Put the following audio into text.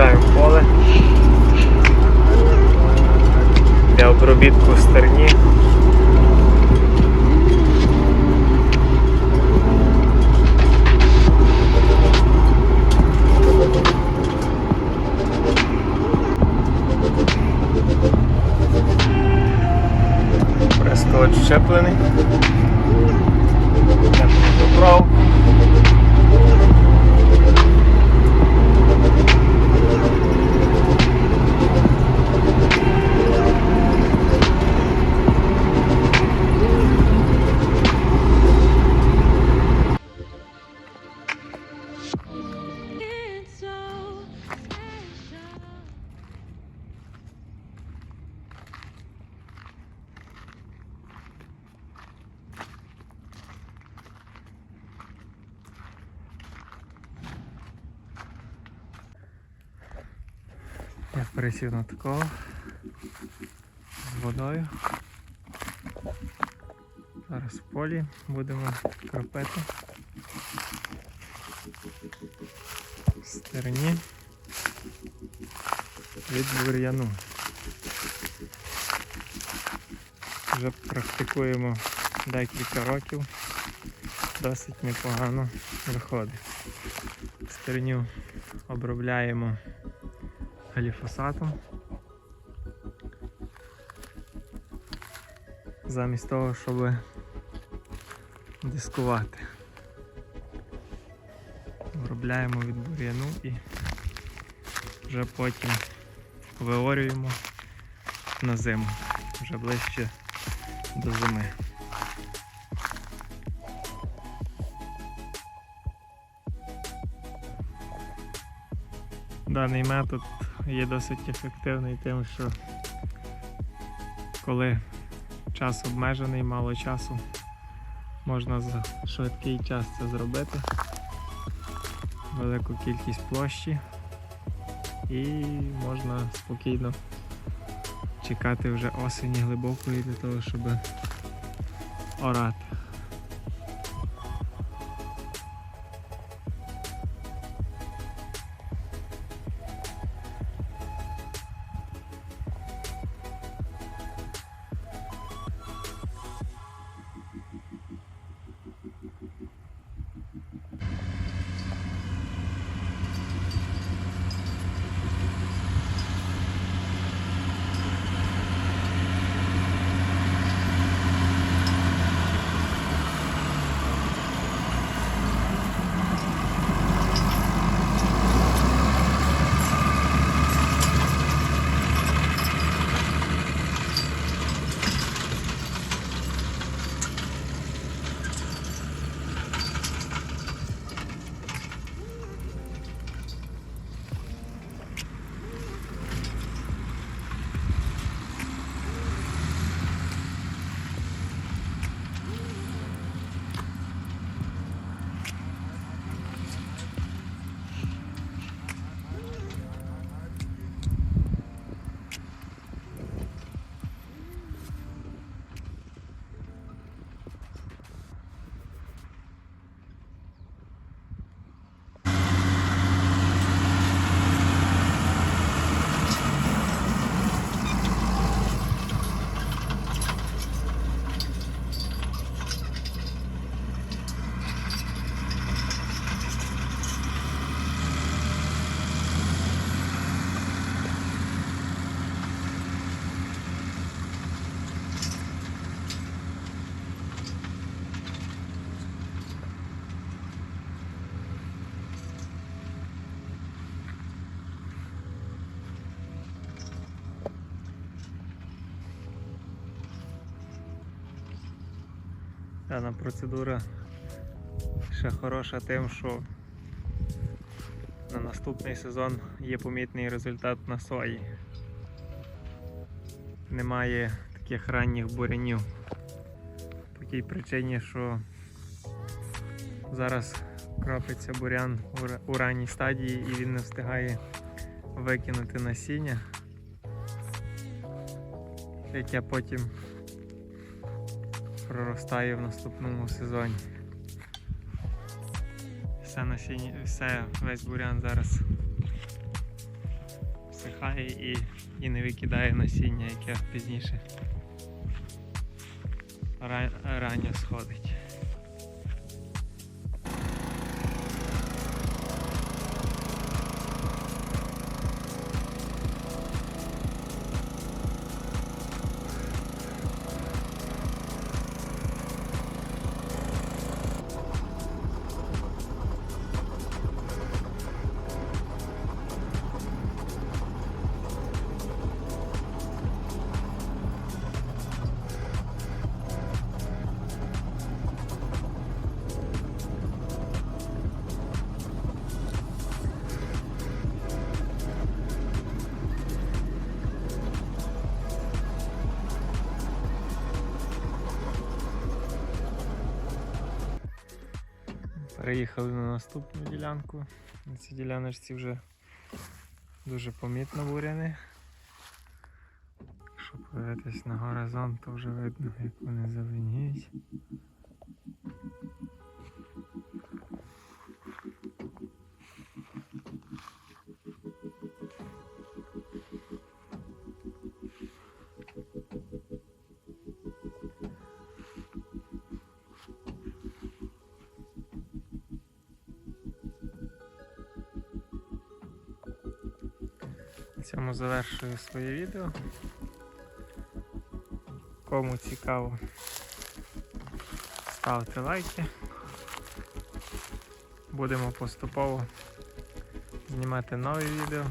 Коротше, в поле для обробітку стерні. Прескоч щеплений. Я пересів на такого з водою. Зараз в полі будемо кропити. Стерні від бур'яну. Вже практикуємо декілька років. Досить непогано виходить. Стерню обробляємо гліфосатом. Замість того, щоб дискувати. Обробляємо від бур'яну і вже потім виорюємо на зиму, вже ближче до зими. Даний метод є досить ефективний тим, що коли час обмежений, мало часу, можна за швидкий час це зробити. Велику кількість площі і можна спокійно чекати вже осені глибокої для того, щоб орати. Дана процедура ще хороша тим, що на наступний сезон є помітний результат на сої. Немає таких ранніх бурянів. По тій причині, що зараз кропиться бурян у ранній стадії і він не встигає викинути насіння, яке потім проростає в наступному сезоні. Все насіння, все, весь бурян зараз всихає і, і не викидає насіння, яке пізніше ра- ранньо сходить. Переїхали на наступну ділянку. На цій діляночці вже дуже помітно буряни. Якщо подивитись на горизонт, то вже видно, як вони зеленіють. На цьому завершую своє відео. Кому цікаво, ставте лайки. Будемо поступово знімати нові відео.